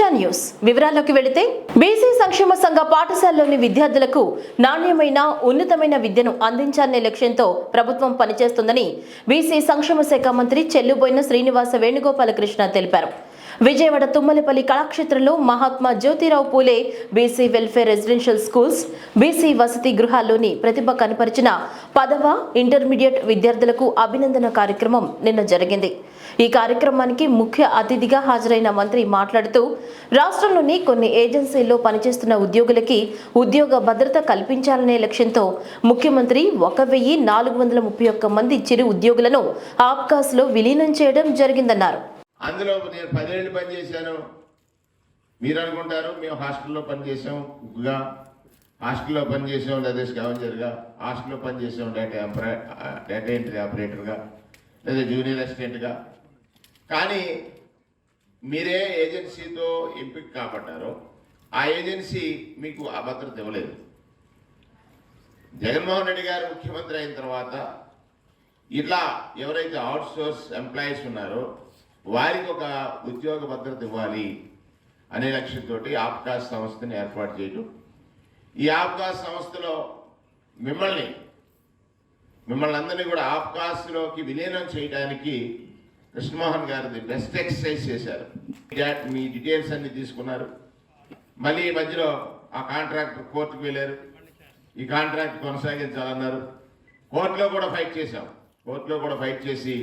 దీక్షా news. వివరాల్లోకి వెళితే BC సంక్షేమ సంఘ పాఠశాలలోని విద్యార్థులకు నాణ్యమైన ఉన్నతమైన విద్యను అందించాలనే లక్ష్యంతో ప్రభుత్వం పనిచేస్తుందని బీసీ సంక్షేమ శాఖ మంత్రి చెల్లుబోయిన శ్రీనివాస వేణుగోపాలకృష్ణ తెలిపారు. విజయవాడ తుమ్మలపల్లి కళాక్షేత్రంలో Mahatma Jyotirao Phule BC welfare residential schools BC వసతి గృహాల్లోని ప్రతిభ కనపరిచిన పదవ ఇంటర్మీడియట్ విద్యార్థులకు అభినందన కార్యక్రమం నిన్న జరిగింది. ఈ కార్యక్రమానికి ముఖ్య అతిథిగా హాజరైన మంత్రి మాట్లాడుతూ రాష్ట్రంలోని కొన్ని ఏజెన్సీల్లో పనిచేస్తున్న ఉద్యోగులకి ఉద్యోగ భద్రత కల్పించాలనే లక్ష్యంతో ముఖ్యమంత్రి ఒక వెయ్యి నాలుగు వందల ముప్పై ఒక్క మంది చిరు ఉద్యోగులను ఆప్కాస్లో విలీనం చేయడం జరిగిందన్నారు. అందులో నేను పదేళ్ళు పనిచేశాను. మీరు అనుకుంటారు మేము హాస్టల్లో పనిచేసాం కుక్గా హాస్టల్లో పనిచేసాం లేదా స్కావెంజర్గా. హాస్టల్లో పనిచేసాం డేటా డేటా ఎంట్రీ ఆపరేటర్గా లేదా జూనియర్ అసిస్టెంట్గా. కానీ మీరే ఏజెన్సీతో ఎంపిక కాబట్టారో ఆ ఏజెన్సీ మీకు ఆ భద్రత ఇవ్వలేదు. జగన్మోహన్ రెడ్డి గారు ముఖ్యమంత్రి అయిన తర్వాత ఇట్లా ఎవరైతే అవుట్ సోర్స్ ఎంప్లాయీస్ ఉన్నారో వారికి ఒక ఉద్యోగ భద్రత ఇవ్వాలి అనే లక్ష్యంతో ఆప్కాస్ సంస్థని ఏర్పాటు చేయటం. ఈ ఆప్కాస్ సంస్థలో మిమ్మల్ని మిమ్మల్ని అందరినీ కూడా ఆప్కాస్లోకి విలీనం చేయడానికి కృష్ణమోహన్ గారిది బెస్ట్ ఎక్సర్సైజ్ చేశారు. మీ డీటెయిల్స్ అన్ని తీసుకున్నారు. మళ్ళీ ఈ మధ్యలో ఆ కాంట్రాక్టర్ కోర్టుకు వెళ్ళారు. ఈ కాంట్రాక్ట్ కొనసాగించాలన్నారు. కోర్టులో కూడా ఫైట్ చేశాం. కోర్టులో కూడా ఫైట్ చేసి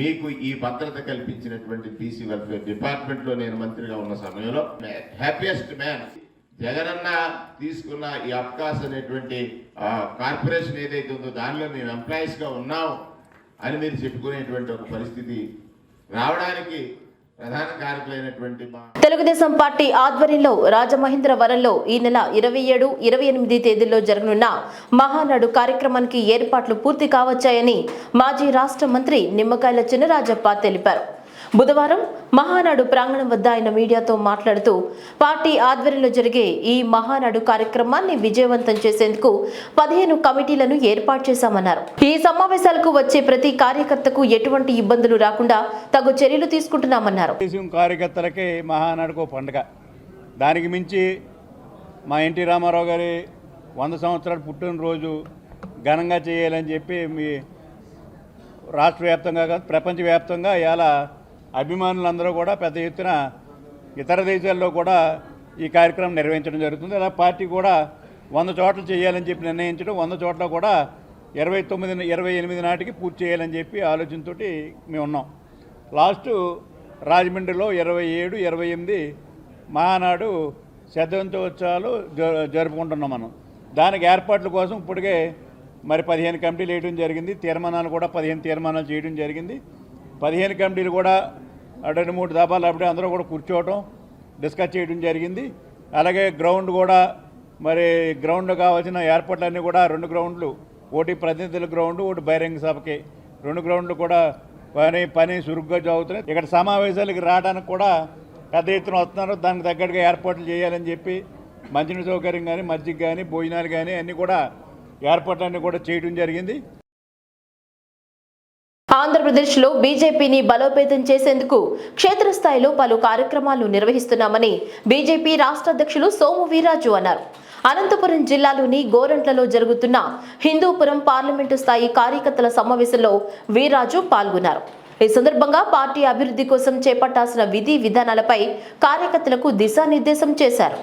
మీకు ఈ భద్రత కల్పించినటువంటి బీసీ వెల్ఫేర్ డిపార్ట్మెంట్లో నేను మంత్రిగా ఉన్న సమయంలో హ్యాపీయెస్ట్ మ్యాన్ జగనన్న తీసుకున్న ఈ అబ్కాస్ అనేటువంటి కార్పొరేషన్ ఏదైతే ఉందో దానిలో మేము ఎంప్లాయీస్గా ఉన్నాం. అని మీరు చెప్పుకునేటువంటి ఒక పరిస్థితి రావడానికి తెలుగుదేశం పార్టీ ఆధ్వర్యంలో రాజమహేంద్రవరంలో ఈ నెల ఇరవై ఏడు ఇరవై ఎనిమిది తేదీల్లో జరగనున్న మహానాడు కార్యక్రమానికి ఏర్పాట్లు పూర్తి కావచ్చాయని మాజీ రాష్ట్ర మంత్రి నిమ్మకాయల చినరాజప్ప తెలిపారు. బుధవారం మహానాడు ప్రాంగణం వద్ద ఆయన మీడియాతో మాట్లాడుతూ పార్టీ ఆధ్వర్యంలో జరిగే ఈ మహానాడు కార్యక్రమాన్ని విజయవంతం చేసేందుకు పదిహేను కమిటీలను ఏర్పాటు చేశామన్నారు. ఈ సమావేశాలకు వచ్చే ప్రతి కార్యకర్తకు ఎటువంటి ఇబ్బందులు రాకుండా తగు చర్యలు తీసుకుంటున్నామన్నారు. కార్యకర్తలకే కార్యకర్తలకి మహానాడుకో పండుగ. దానికి మించి మా ఎన్టీ రామారావు గారి వంద సంవత్సరాలు పుట్టినరోజు ఘనంగా చేయాలని చెప్పి మీ రాష్ట్ర వ్యాప్తంగా కాదు ప్రపంచవ్యాప్తంగా ఇలా అభిమానులందరూ కూడా పెద్ద ఎత్తున ఇతర దేశాల్లో కూడా ఈ కార్యక్రమం నిర్వహించడం జరుగుతుంది. అలా పార్టీ కూడా వంద చోట్ల చేయాలని చెప్పి నిర్ణయించడం వంద చోట్ల కూడా ఇరవై తొమ్మిది ఇరవై ఎనిమిది నాటికి పూర్తి చేయాలని చెప్పి ఆలోచనతోటి మేము ఉన్నాం. లాస్ట్ రాజమండ్రిలో ఇరవై ఏడు ఇరవై ఎనిమిది మహానాడు శతవంతోత్సవాలు జ- జరుపుకుంటున్నాం మనం. దానికి ఏర్పాట్ల కోసం ఇప్పటికే మరి పదిహేను కమిటీలు వేయడం జరిగింది. తీర్మానాలు కూడా పదిహేను తీర్మానాలు చేయడం జరిగింది. పదిహేను కమిటీలు కూడా రెండు మూడు దాపాలు అప్పుడే అందరూ కూడా కూర్చోవటం డిస్కస్ చేయడం జరిగింది. అలాగే గ్రౌండ్ కూడా మరి గ్రౌండ్ కావాల్సిన ఏర్పాట్లన్నీ కూడా రెండు గ్రౌండ్లు ఒకటి ప్రతినిధుల గ్రౌండ్ ఒకటి బహిరంగ సభకి. రెండు గ్రౌండ్లు కూడా పని పని చురుగ్గా జరుగుతున్నాయి. ఇక్కడ సమావేశాలకి రావడానికి కూడా పెద్ద ఎత్తున వస్తున్నారు. దానికి తగ్గట్టుగా ఏర్పాట్లు చేయాలని చెప్పి మంచినీటి సౌకర్యం కానీ మజ్జిగ కానీ భోజనాలు కానీ అన్నీ కూడా ఏర్పాట్లన్నీ కూడా చేయడం జరిగింది. ఆంధ్రప్రదేశ్లో బీజేపీని బలోపేతం చేసేందుకు క్షేత్రస్థాయిలో పలు కార్యక్రమాలు నిర్వహిస్తున్నామని బీజేపీ రాష్ట్ర అధ్యక్షులు సోము వీరాజు అన్నారు. అనంతపురం జిల్లాలోని గోరంట్లలో జరుగుతున్న హిందూపురం పార్లమెంటు స్థాయి కార్యకర్తల సమావేశంలో వీరాజు పాల్గొన్నారు. ఈ సందర్భంగా పార్టీ అభివృద్ధి కోసం చేపట్టాల్సిన విధి విధానాలపై కార్యకర్తలకు దిశానిర్దేశం చేశారు.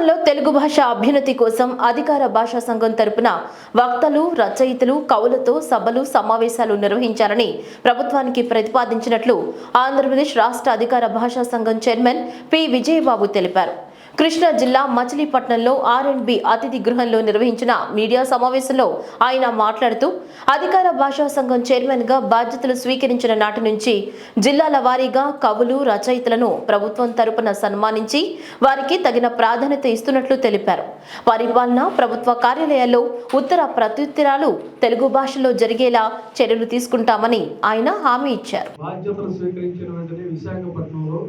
రాష్ట్రంలో తెలుగు భాష అభ్యున్నతి కోసం అధికార భాషా సంఘం తరపున వక్తలు రచయితలు కవులతో సభలు సమావేశాలు నిర్వహించాలని ప్రభుత్వానికి ప్రతిపాదించినట్లు ఆంధ్రప్రదేశ్ రాష్ట్ర అధికార భాషా సంఘం చైర్మన్ పి. విజయబాబు తెలిపారు. కృష్ణా జిల్లా మచిలీపట్నంలో ఆర్ అండ్ బి అతిథి గృహంలో నిర్వహించిన మీడియా సమావేశంలో ఆయన మాట్లాడుతూ అధికార భాషా సంఘం చైర్మన్గా బాధ్యతలు స్వీకరించిన నాటి నుంచి జిల్లాల వారీగా కవులు రచయితలను ప్రభుత్వం తరపున సన్మానించి వారికి తగిన ప్రాధాన్యత ఇస్తున్నట్లు తెలిపారు. పరిపాలన ప్రభుత్వ కార్యాలయాల్లో ఉత్తర ప్రత్యుత్తరాలు తెలుగు భాషలో జరిగేలా చర్యలు తీసుకుంటామని ఆయన హామీ ఇచ్చారు. బాధ్యతలు స్వీకరించిన వెంటనే విశాఖపట్నంలో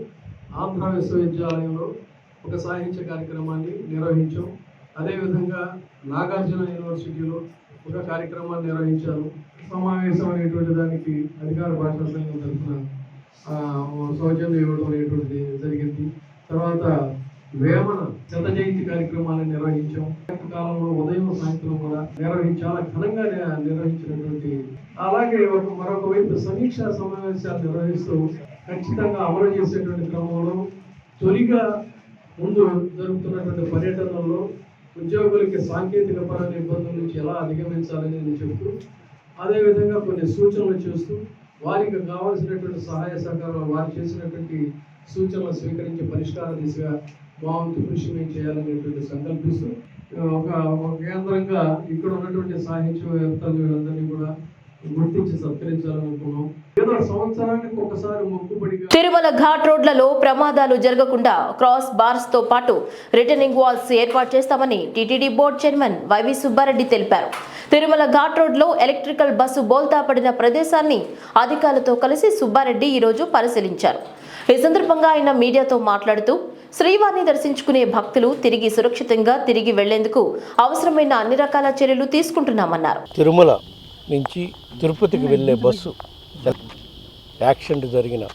ఆంధ్ర విశ్వవిద్యాలయంలో ఒక సాహిత్య కార్యక్రమాన్ని నిర్వహించాం. అదేవిధంగా నాగార్జున యూనివర్సిటీలో ఒక కార్యక్రమాన్ని నిర్వహించారు. సమావేశం అనేటువంటి దానికి అధికార భాషా సంఘం తరఫున సౌజన్యం ఇవ్వడం అనేటువంటిది జరిగింది. తర్వాత వేమన శత జయంతి కార్యక్రమాన్ని నిర్వహించాం. కాలంలో ఉదయం సాయంత్రం కూడా నిర్వహించి చాలా ఘనంగా నిర్వహించినటువంటి అలాగే ఒక మరొక వైపు సమీక్షా సమావేశాలు నిర్వహిస్తూ ఖచ్చితంగా అమలు చేసేటువంటి క్రమంలో తొలిగా ముందు జరుగుతున్నటువంటి పర్యటనల్లో ఉద్యోగులకి సాంకేతిక పరమైన ఇబ్బందుల నుంచి ఎలా అధిగమించాలని నేను చెప్తూ అదేవిధంగా కొన్ని సూచనలు చేస్తూ వారికి కావాల్సినటువంటి సహాయ సహకారాలు వారు చేసినటువంటి సూచనలు స్వీకరించి పరిష్కార దిశగా బాగుంది కృషి మేము చేయాలనేటువంటి సంకల్పిస్తూ ఒక కేంద్రంగా ఇక్కడ ఉన్నటువంటి సాహిత్యవేత్తలు అందరినీ కూడా గుర్తించి సత్కరించాలనుకున్నాం. ఏదో సంవత్సరానికి ఒకసారి మొక్కుబడిగా తిరుమల ఘాట్ రోడ్లలో ప్రమాదాలు జరగకుండా క్రాస్ బార్స్తో పాటు రిటర్నింగ్ వాల్స్ ఏర్పాటు చేస్తామని TTD board chairman YV Subba Reddy తెలిపారు. తిరుమల ఘాట్ రోడ్లో ఎలక్ట్రికల్ బస్సు బోల్తా పడిన ప్రదేశాన్ని అధికారులతో కలిసి సుబ్బారెడ్డి ఈరోజు పరిశీలించారు. ఈ సందర్భంగా ఆయన మీడియాతో మాట్లాడుతూ శ్రీవారిని దర్శించుకునే భక్తులు తిరిగి సురక్షితంగా తిరిగి వెళ్ళేందుకు అవసరమైన అన్ని రకాల చర్యలు తీసుకుంటున్నామన్నారు. తిరుమల నుంచి తిరుపతికి వెళ్ళే బస్సు యాక్సిడెంట్ జరిగిన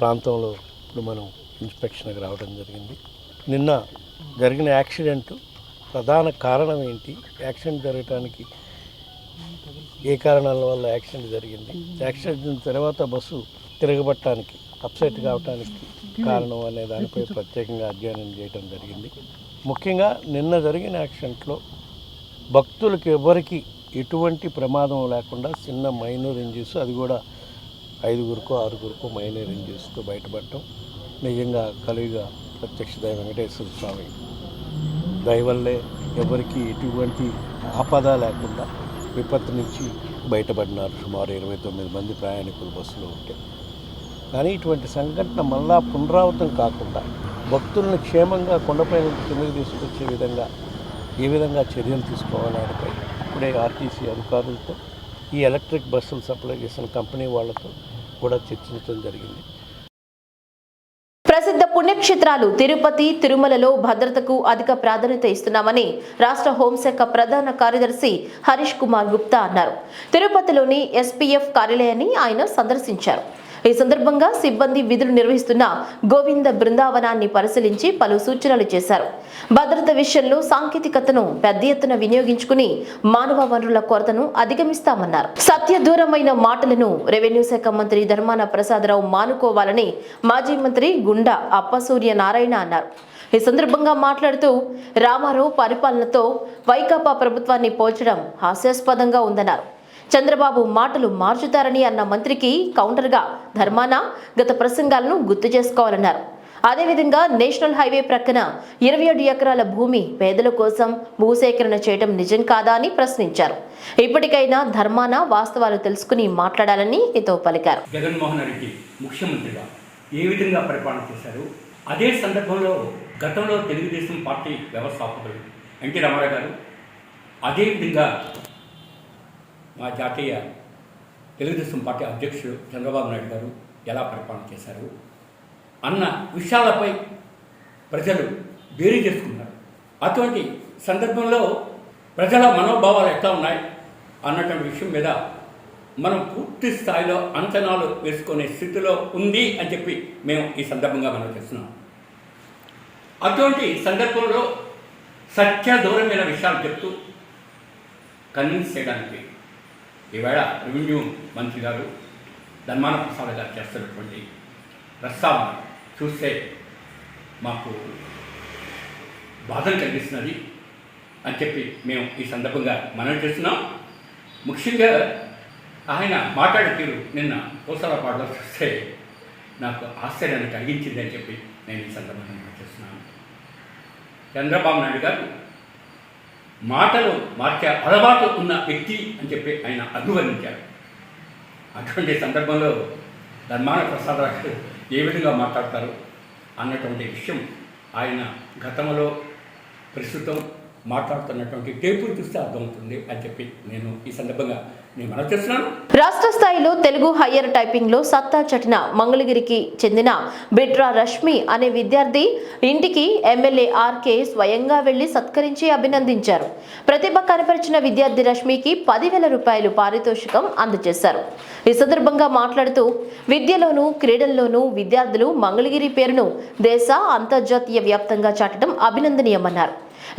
ప్రాంతంలో ఇప్పుడు మనం ఇన్స్పెక్షన్కి రావడం జరిగింది. నిన్న జరిగిన యాక్సిడెంట్ ప్రధాన కారణం ఏంటి? యాక్సిడెంట్ జరగటానికి ఏ కారణాల వల్ల యాక్సిడెంట్ జరిగింది? యాక్సిడెంట్ తర్వాత బస్సు తిరగబట్టడానికి అప్సెట్ కావడానికి కారణం అనే దానిపై ప్రత్యేకంగా అధ్యయనం చేయడం జరిగింది. ముఖ్యంగా నిన్న జరిగిన యాక్సిడెంట్లో భక్తులకు ఎవరికి ఎటువంటి ప్రమాదం లేకుండా చిన్న మైనర్ ఇంజరీస్ అది కూడా ఐదుగురుకో ఆరుగురికో మైనర్ ఇంజరీస్తో బయటపడటం నిజంగా కలిగా ప్రత్యక్ష దైవ వెంకటేశ్వర స్వామి దయవల్లే ఎవరికి ఎటువంటి ఆపద లేకుండా విపత్తు నుంచి బయటపడినారు సుమారు ఇరవై తొమ్మిది మంది ప్రయాణికులు బస్సులో ఉంటే. కానీ ఇటువంటి సంఘటన మళ్ళా పునరావృతం కాకుండా భక్తులను క్షేమంగా కొండపై కిందకి తీసుకొచ్చే విధంగా ఏ విధంగా చర్యలు తీసుకోవాలనిపై ఇప్పుడే ఆర్టీసీ అధికారులతో ఈ ఎలక్ట్రిక్ బస్సులు సప్లై చేసిన కంపెనీ వాళ్ళతో కూడా చర్చించడం జరిగింది. ప్రసిద్ధ పుణ్యక్షేత్రాలు తిరుపతి తిరుమలలో భద్రతకు అధిక ప్రాధాన్యత ఇస్తున్నామని రాష్ట్ర హోంశాఖ ప్రధాన కార్యదర్శి హరీష్ కుమార్ గుప్తా అన్నారు. తిరుపతిలోని ఎస్పీఎఫ్ కార్యాలయాన్ని ఆయన సందర్శించారు. ఈ సందర్భంగా సిబ్బంది విధులు నిర్వహిస్తున్న గోవింద బృందావనాన్ని పరిశీలించి పలు సూచనలు చేశారు. భద్రత విషయంలో సాంకేతికతను పెద్ద ఎత్తున వినియోగించుకుని మానవ వనరుల కొరతను అధిగమిస్తామన్నారు. సత్య దూరమైన మాటలను రెవెన్యూ శాఖ మంత్రి ధర్మాన ప్రసాదరావు మానుకోవాలని మాజీ మంత్రి గుండా అప్పసూర్య నారాయణ అన్నారు. ఈ సందర్భంగా మాట్లాడుతూ రామారావు పరిపాలనతో వైకాపా ప్రభుత్వాన్ని పోల్చడం హాస్యాస్పదంగా ఉందన్నారు. చంద్రబాబు మాటలు మార్చుతారని అన్న మంత్రికి కౌంటర్గా ధర్మాన గత ప్రసంగాలను గుర్తు చేసుకోవాలన్నారు. అదేవిధంగా నేషనల్ హైవే ప్రక్కన ఇరవై ఏడు ఎకరాల భూమి పేదల కోసం భూసేకరణ చేయడం నిజం కాదా అని ప్రశ్నించారు. ఇప్పటికైనా ధర్మాన వాస్తవాలు తెలుసుకుని మాట్లాడాలని హితో పలికారు. జగన్మోహన్ రెడ్డి ముఖ్యమంత్రిగా ఏ విధంగా పరిపాలన చేశారు? అదే సందర్భంలో గతంలో తెలుగుదేశం పార్టీ వ్యవస్థాపకులు ఎన్టీ రామారావు గారు అదేవిధంగా మా జాతీయ తెలుగుదేశం పార్టీ అధ్యక్షుడు చంద్రబాబు నాయుడు గారు ఎలా పరిపాలన చేశారు అన్న విషయాలపై ప్రజలు బేరీ చేసుకున్నారు. అటువంటి సందర్భంలో ప్రజల మనోభావాలు ఎట్లా ఉన్నాయి అన్నటువంటి విషయం మీద మనం పూర్తి స్థాయిలో అంచనాలు వేసుకునే స్థితిలో ఉంది అని చెప్పి మేము ఈ సందర్భంగా మనం చేస్తున్నాం అటువంటి సందర్భంలో సత్య దూరమైన విషయాలు చెప్తూ కన్విన్స్ చేయడానికి ఈవేళ రెవెన్యూ మంత్రి గారు ధర్మాన ప్రసాద్ గారు చేస్తున్నటువంటి ప్రస్తావన చూస్తే మాకు బాధను కలిగిస్తున్నది అని చెప్పి మేము ఈ సందర్భంగా మనం చేస్తున్నాం. ముఖ్యంగా ఆయన మాట్లాడే తీరు నిన్న కోసలపాడులో చూస్తే నాకు ఆశ్చర్యాన్ని కలిగించింది అని చెప్పి నేను ఈ సందర్భంగా చేస్తున్నాను. చంద్రబాబు నాయుడు గారు మాటలు మార్చే అలవాటు ఉన్న వ్యక్తి అని చెప్పి ఆయన అభివర్ణించారు. అటువంటి సందర్భంలో ధర్మాన ప్రసాదరావు గారు ఏ విధంగా మాట్లాడతారు అన్నటువంటి విషయం ఆయన గతంలో ప్రస్తుతం మాట్లాడుతున్నటువంటి టేపులు చూస్తే అర్థమవుతుంది అని చెప్పి నేను ఈ సందర్భంగా రాష్ట్ర స్థాయిలో తెలుగు హయ్యర్ టైపింగ్లో సత్తా చటిన మంగళగిరికి చెందిన బిట్రా రష్మి అనే విద్యార్థి ఇంటికి ఎమ్మెల్యే ఆర్కే స్వయంగా వెళ్ళి సత్కరించి అభినందించారు. ప్రతిభ కనపరిచిన విద్యార్థి రష్మికి పదివేల రూపాయలు పారితోషికం అందజేశారు. ఈ సందర్భంగా మాట్లాడుతూ విద్యలోనూ క్రీడల్లోనూ విద్యార్థులు మంగళగిరి పేరును దేశ అంతర్జాతీయ వ్యాప్తంగా చాటడం అభినందనీయమన్నారు.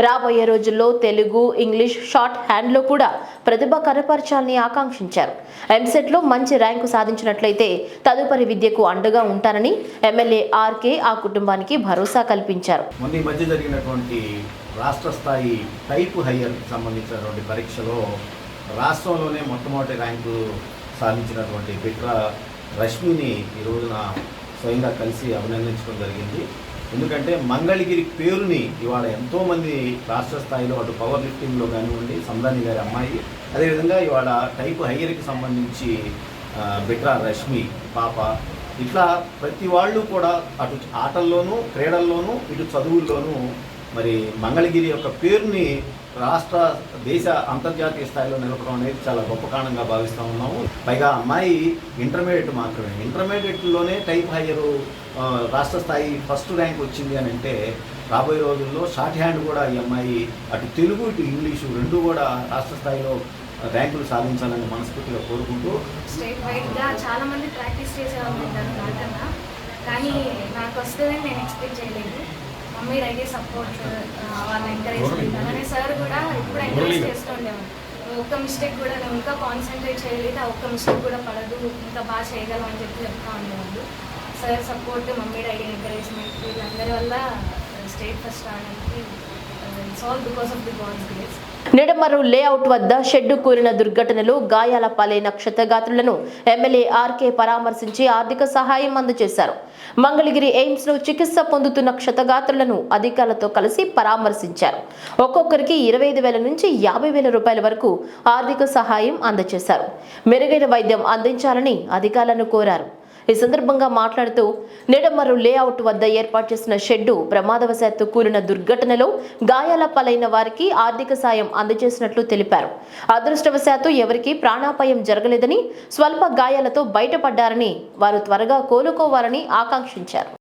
రాబోయే రోజుల్లో తెలుగు ఇంగ్లీష్ షార్ట్ హ్యాండ్లో కూడా ప్రతిభ కనపరచాలని ఆకాంక్షించారు. ఎంసెట్లో మంచి ర్యాంకు సాధించినట్లయితే తదుపరి విద్యకు అండగా ఉంటానని ఎమ్మెల్యే ఆర్కే ఆ కుటుంబానికి భరోసా కల్పించారు. మొన్న మధ్య జరిగినటువంటి రాష్ట్ర స్థాయి టైప్ హయ్యర్కి సంబంధించినటువంటి పరీక్షలో రాష్ట్రంలోనే మొట్టమొదటి ర్యాంకు సాధించినటువంటి బిట్ర రష్మిని ఈ రోజున స్వయంగా కలిసి అభినందించడం జరిగింది. ఎందుకంటే మంగళగిరి పేరుని ఇవాళ ఎంతోమంది రాష్ట్ర స్థాయిలో అటు పవర్ లిఫ్టింగ్లో కానివ్వండి సందాని గారి అమ్మాయి అదేవిధంగా ఇవాళ టైప్ హయ్యర్కి సంబంధించి బిట్రా రష్మి పాప ఇట్లా ప్రతి వాళ్ళు కూడా అటు ఆటల్లోనూ క్రీడల్లోనూ ఇటు చదువుల్లోనూ మరి మంగళగిరి యొక్క పేరుని రాష్ట్ర దేశ అంతర్జాతీయ స్థాయిలో నిలపడం అనేది చాలా గొప్ప కారణంగా భావిస్తూ ఉన్నాము. పైగా అమ్మాయి ఇంటర్మీడియట్ మాత్రమే. ఇంటర్మీడియట్లోనే టైప్ హయ్యర్ రాష్ట్ర స్థాయి ఫస్ట్ ర్యాంక్ వచ్చింది అని అంటే రాబోయే రోజుల్లో షార్ట్ హ్యాండ్ కూడా ఈ అమ్మాయి అటు తెలుగు ఇటు ఇంగ్లీషు రెండు కూడా రాష్ట్ర స్థాయిలో ర్యాంకులు సాధించాలని మనస్ఫూర్తిగా కోరుకుంటూ స్టేట్ వైడ్గా చాలా మంది ప్రాక్టీస్ చేసేవాళ్ళు కానీ నాకు వస్తుందని నేను ఎక్స్పెక్ట్ చేయలేదు. మమ్మీ డాడీ సపోర్ట్ వాళ్ళ ఎంకరేజ్మెంట్ అలానే సార్ కూడా ఇప్పుడు ఎంకరేజ్ చేస్తూ ఉండేవాడు నువ్వు ఒక్క మిస్టేక్ కూడా నువ్వు ఇంకా కాన్సన్ట్రేట్ చేయలేదు ఆ ఒక్క మిస్టేక్ కూడా పడదు ఇంకా బాగా చేయగలవు అని చెప్పి చెప్తా ఉండేవాళ్ళు. Sir support mummy daddy encouragement వీళ్ళందరి వల్ల స్టేట్ ఫస్ట్ రావడానికి ఇట్స్ లేఅవుట్ వద్ద షెడ్డు కూలిన దుర్ఘటనలో గాయాల పాలైన క్షతగాత్రులను ఎమ్మెల్యే ఆర్కే పరామర్శించి ఆర్థిక సహాయం అందజేశారు. మంగళగిరి ఎయిమ్స్లో చికిత్స పొందుతున్న క్షతగాత్రులను అధికారులతో కలిసి పరామర్శించారు. ఒక్కొక్కరికి ఇరవై ఐదు వేల నుంచి యాభై వేల రూపాయల వరకు ఆర్థిక సహాయం అందజేశారు. మెరుగైన వైద్యం అందించాలని అధికారులను కోరారు. ఈ సందర్భంగా మాట్లాడుతూ నిడమర్రు లేఅవుట్ వద్ద ఏర్పాటు చేసిన షెడ్డు ప్రమాదవశాత్తు కూలిన దుర్ఘటనలో గాయాల పాలైన వారికి ఆర్థిక సాయం అందజేసినట్లు తెలిపారు. అదృష్టవశాత్తు ఎవరికి ప్రాణాపాయం జరగలేదని స్వల్ప గాయాలతో బయటపడ్డారని వారు త్వరగా కోలుకోవాలని ఆకాంక్షించారు.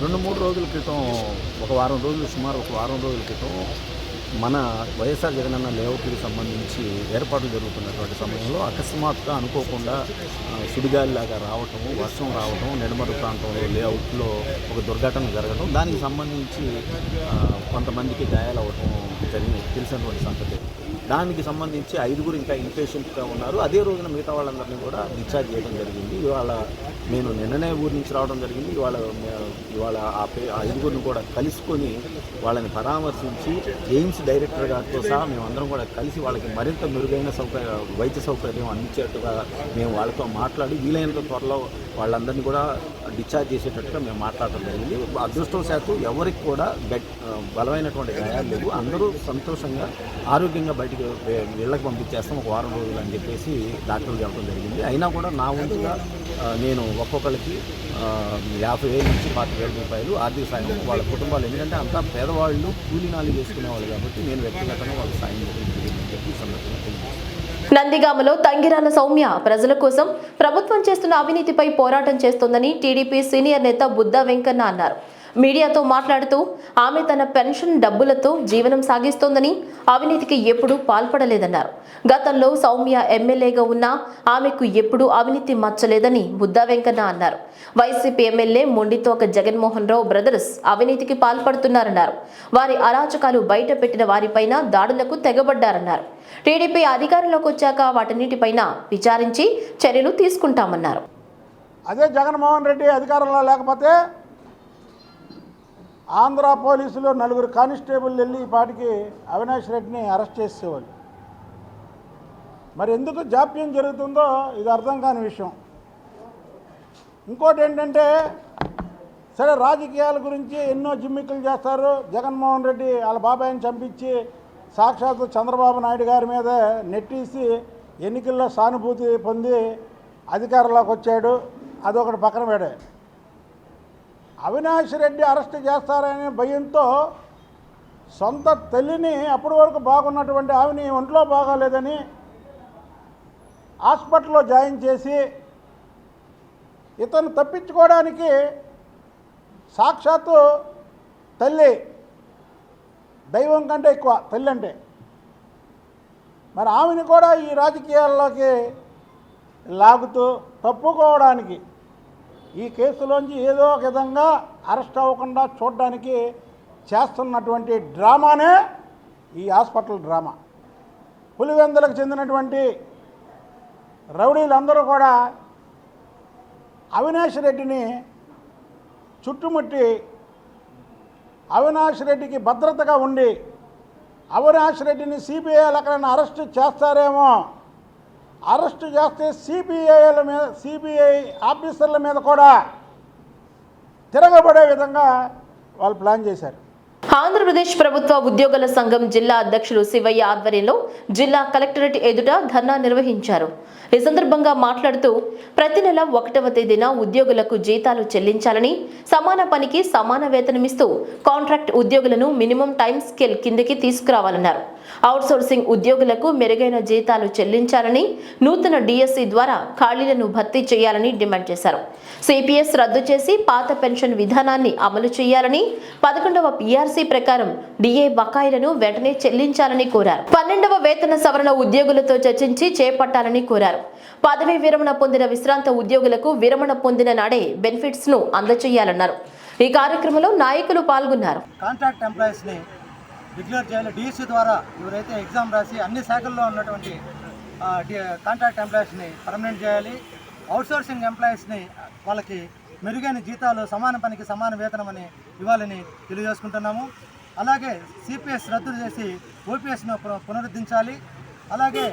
రెండు మూడు రోజుల క్రితం ఒక వారం రోజులు సుమారు ఒక వారం రోజుల క్రితం మన వైఎస్ఆర్ జగనన్న లేఅవుట్కి సంబంధించి ఏర్పాట్లు జరుగుతున్నటువంటి సమయంలో అకస్మాత్తుగా అనుకోకుండా సుడిగాలిలాగా రావటం వర్షం రావటం నెడమరు ప్రాంతంలో లేఅవుట్లో ఒక దుర్ఘటన జరగడం దానికి సంబంధించి కొంతమందికి గాయాలు జరిగింది తెలిసినటువంటి సంగతి దానికి సంబంధించి ఐదుగురు ఇంకా ఇన్పేషెంట్గా ఉన్నారు. అదే రోజున మిగతా వాళ్ళందరినీ కూడా డిశ్చార్జ్ చేయడం జరిగింది. ఇవాళ నేను నిన్ననే ఊరి నుంచి రావడం జరిగింది. ఇవాళ ఇవాళ ఆ పే ఆ ఐదుగురిని కూడా కలుసుకొని వాళ్ళని పరామర్శించి ఎయిమ్స్ డైరెక్టర్ గారితో సహా మేమందరం కూడా కలిసి వాళ్ళకి మరింత మెరుగైన సౌకర్య వైద్య సౌకర్యం అందించేట్టుగా మేము వాళ్ళతో మాట్లాడి వీలైనంత త్వరలో వాళ్ళందరినీ కూడా డిశ్చార్జ్ చేసేటట్టుగా మేము మాట్లాడటం జరిగింది. అదృష్టవశాత్తు ఎవరికి కూడా బెడ్ బలమైనటువంటి గాయాలు లేవు. అందరూ సంతోషంగా ఆరోగ్యంగా బయటికి వీళ్ళకి పంపించేస్తాం. ఒక వారం రోజులు అని చెప్పేసి డాక్టర్లు చెప్పడం జరిగింది. అయినా కూడా నా వంతుగా నేను ఒక్కొక్కరికి యాభై వేల నుంచి పాతి వేల రూపాయలు ఆర్థిక సాయం వాళ్ళ కుటుంబాలు. ఎందుకంటే అంతా పేదవాళ్ళు కూలీ నాలుగు చేసుకునే వాళ్ళు కాబట్టి నేను వ్యక్తిగతంగా వాళ్ళకి సాయం నందిగామలో తంగిరాల సౌమ్య ప్రజల కోసం ప్రభుత్వం చేస్తున్న అవినీతిపై పోరాటం చేస్తోందని టీడీపీ సీనియర్ నేత బుద్ధ వెంకన్న అన్నారు. మీడియాతో మాట్లాడుతూ ఆమె తన పెన్షన్ డబ్బులతో జీవనం సాగిస్తోందని అవినీతికి ఎప్పుడూ పాల్పడలేదన్నారు. గతంలో సౌమ్య ఎమ్మెల్యేగా ఉన్నా ఆమెకు ఎప్పుడూ అవినీతి మచ్చలేదని బుద్ధా వెంకన్న అన్నారు. YCP MLA Mondithoka Jaganmohan Rao brothers అవినీతికి పాల్పడుతున్నారన్నారు. వారి అరాచకాలు బయట పెట్టిన వారిపైన దాడులకు తెగబడ్డారన్నారు. టీడీపీ అధికారంలోకి వచ్చాక వాటన్నిటిపైన విచారించి చర్యలు తీసుకుంటామన్నారు. అదే జగన్మోహన్ రెడ్డి అధికారంలో లేకపోతే ఆంధ్ర పోలీసులు నలుగురు కానిస్టేబుల్ వెళ్ళి ఈ పాటికి అవినాష్ రెడ్డిని అరెస్ట్ చేసేవాళ్ళు. మరి ఎందుకు జాప్యం జరుగుతుందో ఇది అర్థం కాని విషయం. ఇంకోటి ఏంటంటే సరే రాజకీయాల గురించి ఎన్నో జిమ్మిక్కులు చేస్తారు. జగన్మోహన్ రెడ్డి వాళ్ళ బాబాయ్ని చంపించి సాక్షాత్తు చంద్రబాబు నాయుడు గారి మీద నెట్టేసి ఎన్నికల్లో సానుభూతి పొంది అధికారంలోకి వచ్చాడు. అదొకటి పక్కన పెడే అవినాష్ రెడ్డి అరెస్ట్ చేస్తారనే భయంతో సొంత తల్లిని అప్పటి వరకు బాగున్నటువంటి ఆమెని ఒంట్లో బాగాలేదని హాస్పిటల్లో జాయిన్ చేసి ఇతను తప్పించుకోవడానికి సాక్షాత్తు తల్లి దైవం కంటే ఎక్కువ తల్లి అంటే. మరి ఆమెను కూడా ఈ రాజకీయాల్లోకి లాగుతూ తప్పుకోవడానికి ఈ కేసులోంచి ఏదో ఒక విధంగా అరెస్ట్ అవ్వకుండా చూడడానికి చేస్తున్నటువంటి డ్రామానే ఈ హాస్పిటల్ డ్రామా. పులివెందులకు చెందినటువంటి రౌడీలందరూ కూడా అవినాష్ రెడ్డిని చుట్టుముట్టి అవినాష్ రెడ్డికి భద్రతగా ఉండి అవినాష్ రెడ్డిని సిబిఐ ఎక్కడైనా అరెస్ట్ చేస్తారేమో అరెస్ట్ చేస్తే సిబిఐల మీద సిబిఐ ఆఫీసర్ల మీద కూడా తిరగబడే విధంగా వాళ్ళు ప్లాన్ చేశారు. ఆంధ్రప్రదేశ్ ప్రభుత్వ ఉద్యోగుల సంఘం జిల్లా అధ్యక్షులు శివయ్య ఆధ్వర్యంలో జిల్లా కలెక్టరేట్ ఎదుట ధర్నా నిర్వహించారు. ఈ సందర్భంగా మాట్లాడుతూ ప్రతి నెల ఒకటవ తేదీన ఉద్యోగులకు జీతాలు చెల్లించాలని సమాన పనికి సమాన వేతనమిస్తూ కాంట్రాక్ట్ ఉద్యోగులను మినిమం టైం స్కేల్ కిందకి తీసుకురావాలన్నారు. అవుట్సోర్సింగ్ ఉద్యోగులకు మెరుగైన జీతాలు చెల్లించాలని నూతన డిఎస్సి ద్వారా ఖాళీలను భర్తీ చేయాలని డిమాండ్ చేశారు. సిపిఎస్ రద్దు చేసి పాత పెన్షన్ విధానాన్ని అమలు చేయాలని పదకొండవ పిఆర్సీ ప్రకారం డిఏ బకాయిలను వెంటనే చెల్లించాలని కోరారు. పన్నెండవ వేతన సవరణ ఉద్యోగులతో చర్చించి చేపట్టాలని కోరారు. పదవీ విరమణ పొందిన విశ్రాంత ఉద్యోగులకు విరమణ పొందిన నాడే బెనిఫిట్స్ను అందజేయాలన్నారు. ఈ కార్యక్రమంలో నాయకులు పాల్గొన్నారు. కాంట్రాక్ట్ ఎంప్లాయీస్ని డిక్లేర్ చేయాలి. డిఎస్సి ద్వారా ఎవరైతే ఎగ్జామ్ రాసి అన్ని శాఖల్లో ఉన్నటువంటి కాంట్రాక్ట్ డి- కాంట్రాక్ట్ ఎంప్లాయీస్ని పర్మనెంట్ చేయాలి. అవుట్సోర్సింగ్ ఎంప్లాయీస్ని వాళ్ళకి మెరుగైన జీతాలు సమాన పనికి సమాన వేతనం అని ఇవ్వాలని తెలియజేసుకుంటున్నాము. అలాగే సిపిఎస్ రద్దు చేసి ఓపీఎస్ను పునరుద్ధరించాలి. అలాగే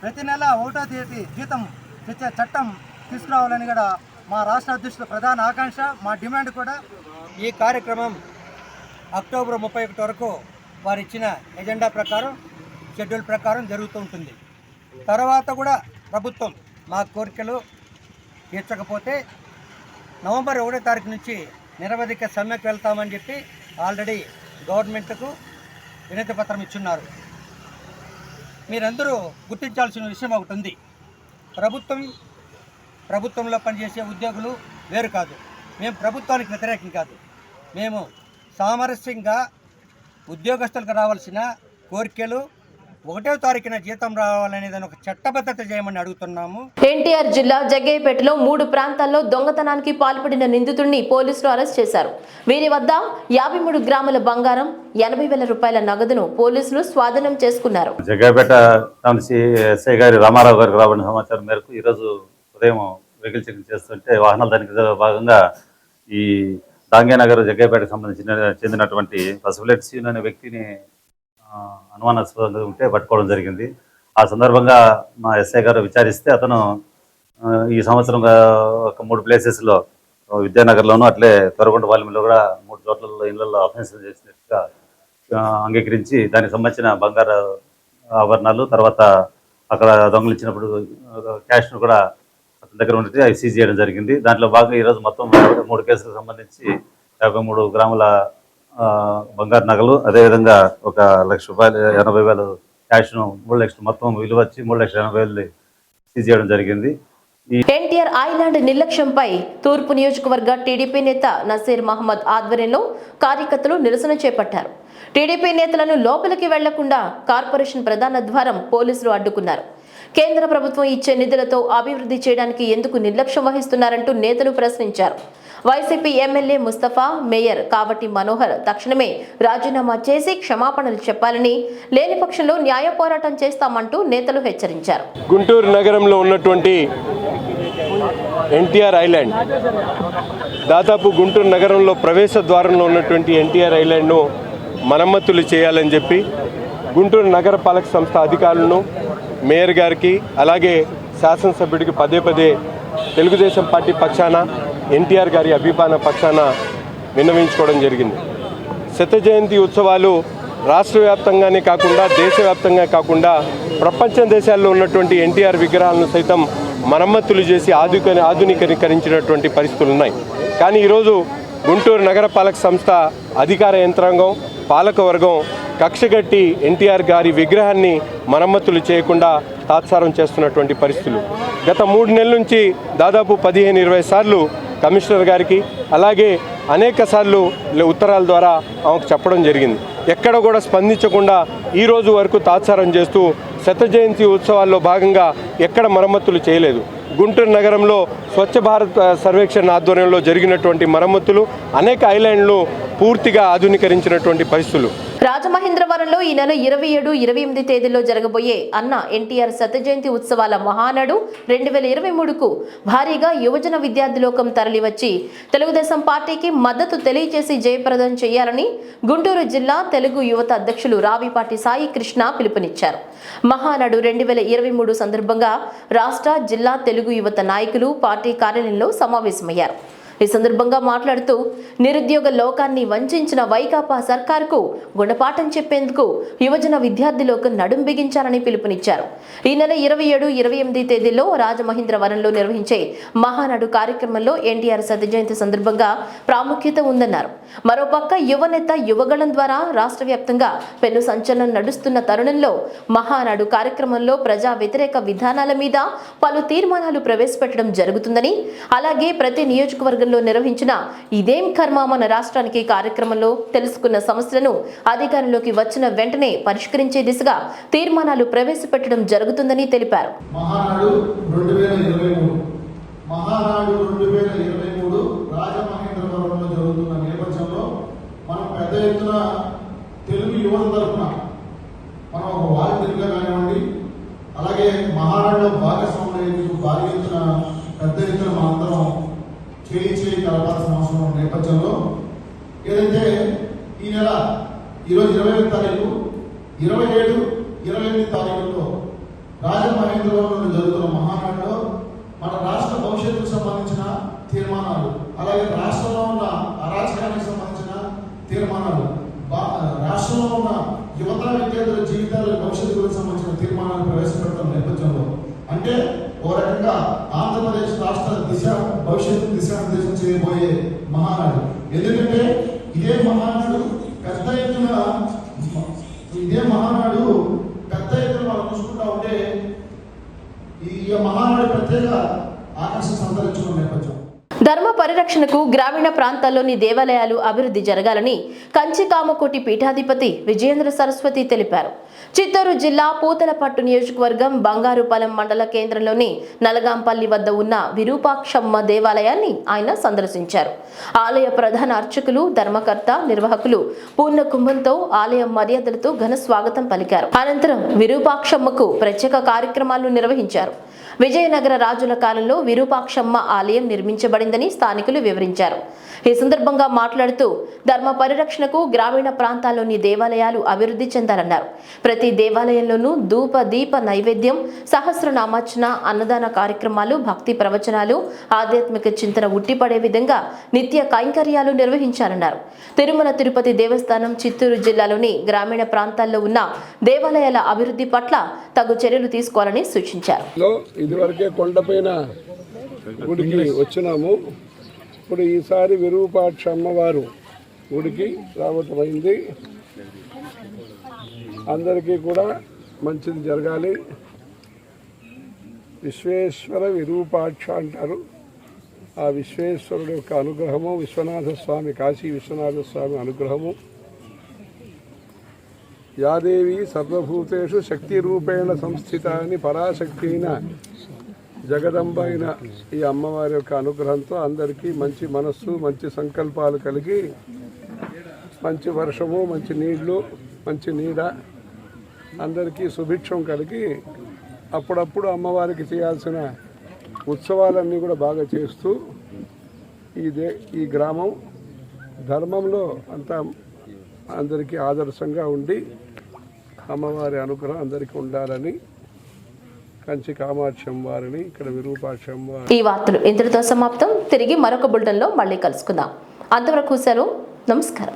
ప్రతి నెల ఒకటో తేదీ జీతం తెచ్చే చట్టం తీసుకురావాలని కూడా మా రాష్ట్ర అధ్యక్షుల ప్రధాన ఆకాంక్ష మా డిమాండ్ కూడా. ఈ కార్యక్రమం అక్టోబర్ ముప్పై ఒకటి వరకు వారు ఇచ్చిన ఎజెండా ప్రకారం షెడ్యూల్ ప్రకారం జరుగుతూ ఉంటుంది. తర్వాత కూడా ప్రభుత్వం మా కోరికలు తీర్చకపోతే నవంబర్ ఒకటో తారీఖు నుంచి నిరవధిక సమ్మెకు వెళ్తామని చెప్పి ఆల్రెడీ గవర్నమెంట్కు వినతి పత్రం ఇచ్చున్నారు. మీరందరూ గుర్తించాల్సిన విషయం ఒకటి ఉంది. ప్రభుత్వం ప్రభుత్వంలో పనిచేసే ఉద్యోగులు వేరు కాదు. మేము ప్రభుత్వానికి వ్యతిరేకం కాదు. మేము సామరస్యంగా ఉద్యోగస్తులకు రావాల్సిన కోరికలు ఒకటో తారీఖున జీతం రావాలనేది ఒక చట్టబద్ధత చేయమని అడుగుతున్నాము. ఎన్టీఆర్ జిల్లా జగ్గయ్యపేటలో మూడు ప్రాంతాల్లో దొంగతనానికి పాల్పడిన నిందితుడిని పోలీసులు అరెస్ట్ చేశారు. వీరి వద్ద యాభై మూడు గ్రాముల బంగారం ఎనభై వేల రూపాయల నగదును పోలీసులు స్వాధీనం చేసుకున్నారు. సి ఎస్ఐ గారి రామారావు గారికి రాబడిన సమాచారం మేరకు ఈరోజు ఉదయం వెహికల్ చెకింగ్ చేస్తుంటే వాహనాల తనిఖీలో భాగంగా ఈ డాంగేనగర్ జగ్గాపేటకు సంబంధించిన చెందినటువంటి పసుపులెట్ సీన్ అనే వ్యక్తిని అనుమానాస్పదంగా ఉంటే పట్టుకోవడం జరిగింది. ఆ సందర్భంగా మా ఎస్ఐ గారు విచారిస్తే అతను ఈ సంవత్సరం ఒక మూడు ప్లేసెస్లో విద్యానగర్లోను అట్లే తొరగొండ వాల్యంలో కూడా మూడు చోట్లలో ఇళ్ళలో అఫెన్సులు చేసినట్టుగా అంగీకరించి దానికి సంబంధించిన బంగారు ఆభరణాలు తర్వాత అక్కడ దొంగలిచ్చినప్పుడు క్యాష్ను కూడా అతని దగ్గర ఉండి అవి సీజ్ చేయడం జరిగింది. దాంట్లో భాగంగా ఈరోజు మొత్తం మూడు కేసులకు సంబంధించి యాభై మూడు గ్రాముల బంగారు నగలు అదేవిధంగా ఒక లక్ష రూపాయలు ఎనభై వేలు క్యాష్ను మూడు లక్షలు మొత్తం విలువ వచ్చి మూడు లక్షల ఎనభై వేలు సీజ్ చేయడం జరిగింది. ఎన్టీఆర్ ఐలాండ్ నిర్లక్ష్యంపై తూర్పు నియోజకవర్గ టీడీపీ నేత నసీర్ మహమ్మద్ ఆధ్వర్యంలో కార్యకర్తలు నిరసన చేపట్టారు. టీడీపీ నేతలను లోపలికి వెళ్ళకుండా కార్పొరేషన్ ప్రధాన ద్వారం పోలీసులు అడ్డుకున్నారు. కేంద్ర ప్రభుత్వం ఇచ్చే నిధులతో అభివృద్ధి చేయడానికి ఎందుకు నిర్లక్ష్యం వహిస్తున్నారంటూ నేతలు ప్రశ్నించారు. YCP MLA Mustafa mayor Kavati Manohar తక్షణమే రాజీనామా చేసి క్షమాపణలు చెప్పాలని లేని పక్షంలో న్యాయ పోరాటం చేస్తామంటూ నేతలు హెచ్చరించారు. గుంటూరు నగరంలో ఉన్నటువంటి ఎన్టీఆర్ ఐలాండ్ దాదాపు గుంటూరు నగరంలో ప్రవేశ ద్వారంలో ఉన్నటువంటి ఎన్టీఆర్ ఐలాండ్ను మరమ్మతులు చేయాలని చెప్పి గుంటూరు నగరపాలక సంస్థ అధికారులను మేయర్ గారికి అలాగే శాసనసభ్యుడికి పదే పదే తెలుగుదేశం పార్టీ పక్షాన ఎన్టీఆర్ గారి అభిమాన పక్షాన విన్నవించుకోవడం జరిగింది. శత జయంతి ఉత్సవాలు రాష్ట్ర వ్యాప్తంగానే కాకుండా దేశవ్యాప్తంగా కాకుండా ప్రపంచ దేశాల్లో ఉన్నటువంటి ఎన్టీఆర్ విగ్రహాలను సైతం మరమ్మతులు చేసి ఆధునిక ఆధునీకరించినటువంటి పరిస్థితులు ఉన్నాయి. కానీ ఈరోజు గుంటూరు నగరపాలక సంస్థ అధికార యంత్రాంగం పాలకవర్గం కక్షగట్టి ఎన్టీఆర్ గారి విగ్రహాన్ని మరమ్మతులు చేయకుండా తాత్సారం చేస్తున్నటువంటి పరిస్థితులు. గత మూడు నెలల నుంచి దాదాపు పదిహేను ఇరవై సార్లు కమిషనర్ గారికి అలాగే అనేక సార్లు ఉత్తరాల ద్వారా ఆమెకు చెప్పడం జరిగింది. ఎక్కడ కూడా స్పందించకుండా ఈ రోజు వరకు తాత్సారం చేస్తూ శత జయంతి ఉత్సవాల్లో భాగంగా ఎక్కడ మరమ్మతులు చేయలేదు. గుంటూరు నగరంలో స్వచ్ఛ భారత్ సర్వేక్షణ ఆధ్వర్యంలో జరిగినటువంటి మరమ్మతులు అనేక ఐలాండ్లు పూర్తిగా ఆధునీకరించినటువంటి పరిస్థితులు. రాజమహేంద్రవరంలో ఈ నెల ఇరవై ఏడు ఇరవై ఎనిమిది తేదీల్లో జరగబోయే అన్న ఎన్టీఆర్ శతజయంతి ఉత్సవాల మహానాడు రెండు వేల ఇరవై మూడుకు భారీగా యువజన విద్యార్థిలోకం తరలివచ్చి తెలుగుదేశం పార్టీకి మద్దతు తెలియజేసి జయప్రదం చేయాలని గుంటూరు జిల్లా తెలుగు యువత అధ్యక్షులు రావిపాటి సాయి కృష్ణ పిలుపునిచ్చారు. మహానాడు రెండు వేల ఇరవై మూడు సందర్భంగా రాష్ట్ర జిల్లా తెలుగు యువత నాయకులు పార్టీ కార్యాలయంలో సమావేశమయ్యారు. ఈ సందర్భంగా మాట్లాడుతూ నిరుద్యోగ లోకాన్ని వంచిన వైకాపా సర్కార్కు గుణపాఠం చెప్పేందుకు యువజన విద్యార్థిలోకి నడుం బిగించాలని పిలుపునిచ్చారు. ఈ నెల ఇరవై ఏడు ఇరవై ఎనిమిది తేదీల్లో రాజమహేంద్రవరంలో నిర్వహించే మహానాడు కార్యక్రమంలో ఎన్టీఆర్ శత జయంతి సందర్భంగా ప్రాముఖ్యత ఉందన్నారు. మరోపక్క యువనేత యువగళం ద్వారా రాష్ట్ర వ్యాప్తంగా పెను సంచలనం నడుస్తున్న తరుణంలో మహానాడు కార్యక్రమంలో ప్రజా వ్యతిరేక విధానాల మీద పలు తీర్మానాలు ప్రవేశపెట్టడం జరుగుతుందని అలాగే ప్రతి ఆధ్వర్యంలో నిర్వహించిన ఇదేం కర్మ మన రాష్ట్రానికి కార్యక్రమంలో తెలుసుకున్న సమస్యలను అధికారంలోకి వచ్చిన వెంటనే పరిష్కరించే దిశగా తీర్మానాలు ప్రవేశపెట్టడం జరుగుతుందని తెలిపారు. మహానాడు రెండు వేల ఇరవై మూడు. రాజమహేంద్రవరంలో జరుగుతున్న నేపథ్యంలో మనం పెద్ద ఎత్తున తెలుగు యువత తరఫున మనం ఒక వాలంటీర్గా కానివ్వండి అలాగే మహానాడులో భాగస్వాములు భారీ ఎత్తున పెద్ద ఎత్తున మనందరం చేయి చేయి కలపాల్సిన అవసరం ఉన్న నేపథ్యంలో ఏదైతే ఈ నెల ఈరోజు ఇరవై ఐదు తారీఖు ఇరవై ఏడు ఇరవై ఎనిమిది తారీఖుల్లో రాజమహేంద్రవరంలో జరుగుతున్న మహానాడులో మన రాష్ట్ర భవిష్యత్తుకు సంబంధించిన తీర్మానాలు అలాగే రాష్ట్రంలో ఉన్న అరాచకానికి సంబంధించిన తీర్మానాలు రాష్ట్రంలో ఉన్న యువత విద్యార్థుల జీవితాల భవిష్యత్తు గురించి సంబంధించిన తీర్మానాలు ప్రవేశపెడతాం నేపథ్యంలో అంటే ఓ రకంగా ఆంధ్రప్రదేశ్ రాష్ట్ర దిశ భవిష్యత్తు దిశానిర్దేశం చేయబోయే మహానాడు. ఎందుకంటే ఇదే మహానాడు పెద్ద ఎత్తున ఇదే మహానాడు పెద్ద ఎత్తున వాళ్ళు చూసుకుంటా ఉంటే ఈ మహానాడు ప్రత్యేక ఆకర్షణ సంతరించుకున్న నేపథ్యం. ధర్మ పరిరక్షణకు గ్రామీణ ప్రాంతాల్లోని దేవాలయాలు అభివృద్ధి జరగాలని కంచికామకోటి పీఠాధిపతి విజయేంద్ర సరస్వతి తెలిపారు. చిత్తూరు జిల్లా పూతలపట్టు నియోజకవర్గం బంగారుపాలెం మండల కేంద్రంలోని నలగాంపల్లి వద్ద ఉన్న విరూపాక్షమ్మ దేవాలయాన్ని ఆయన సందర్శించారు. ఆలయ ప్రధాన అర్చకులు ధర్మకర్త నిర్వాహకులు పూర్ణ కుంభంతో ఆలయ మర్యాదలతో ఘన స్వాగతం పలికారు. అనంతరం విరూపాక్షమ్మకు ప్రత్యేక కార్యక్రమాలు నిర్వహించారు. విజయనగర రాజుల కాలంలో విరూపాక్షమ్మ ఆలయం నిర్మించబడిందని స్థానికులు వివరించారు. ఈ సందర్భంగా మాట్లాడుతూ ధర్మ పరిరక్షణకు గ్రామీణ ప్రాంతాల్లోని దేవాలయాలు అభివృద్ధి చెందాలన్నారు. ప్రతి దేవాలయంలోనూ ధూప దీప నైవేద్యం సహస్రనామార్చన అన్నదాన కార్యక్రమాలు భక్తి ప్రవచనాలు ఆధ్యాత్మిక చింతన ఉట్టిపడే విధంగా నిత్య కైంకర్యాలు నిర్వహించాలన్నారు. తిరుమల తిరుపతి దేవస్థానం చిత్తూరు జిల్లాలోని గ్రామీణ ప్రాంతాల్లో ఉన్న దేవాలయాల అభివృద్ధి పట్ల తగు చర్యలు తీసుకోవాలని సూచించారు. ఇదివరకే కొండపైన గుడికి వచ్చినాము. ఇప్పుడు ఈసారి విరూపాక్ష అమ్మవారు గుడికి రావటమైంది అందరికీ కూడా మంచిది జరగాలి. విశ్వేశ్వర విరూపాక్ష అంటారు. ఆ విశ్వేశ్వరుడు యొక్క అనుగ్రహము విశ్వనాథ స్వామి కాశీ విశ్వనాథ స్వామి అనుగ్రహము. యాదేవి సర్వభూతేషు శక్తి రూపేణ సంస్థిత అని పరాశక్తి అయిన జగదంబ అయిన ఈ అమ్మవారి యొక్క అనుగ్రహంతో అందరికీ మంచి మనస్సు మంచి సంకల్పాలు కలిగి మంచి వర్షము మంచి నీళ్ళు మంచి నీడ అందరికీ సుభిక్షం కలిగి అప్పుడప్పుడు అమ్మవారికి చేయాల్సిన ఉత్సవాలన్నీ కూడా బాగా చేస్తూ ఈ దే ఈ గ్రామం ధర్మంలో అంతా అందరికీ ఆదర్శంగా ఉండి అమ్మవారి అనుగ్రహం అందరికీ ఉండాలని కంచి కామాక్షి అమ్మవారిని ఇక్కడ విరూపాక్షి అమ్మవారి ఈ వార్తలు ఇంతటితో సమాప్తం. తిరిగి మరొక బులెటిన్లో మళ్ళీ కలుసుకుందాం. అంతవరకు సెలవు. నమస్కారం.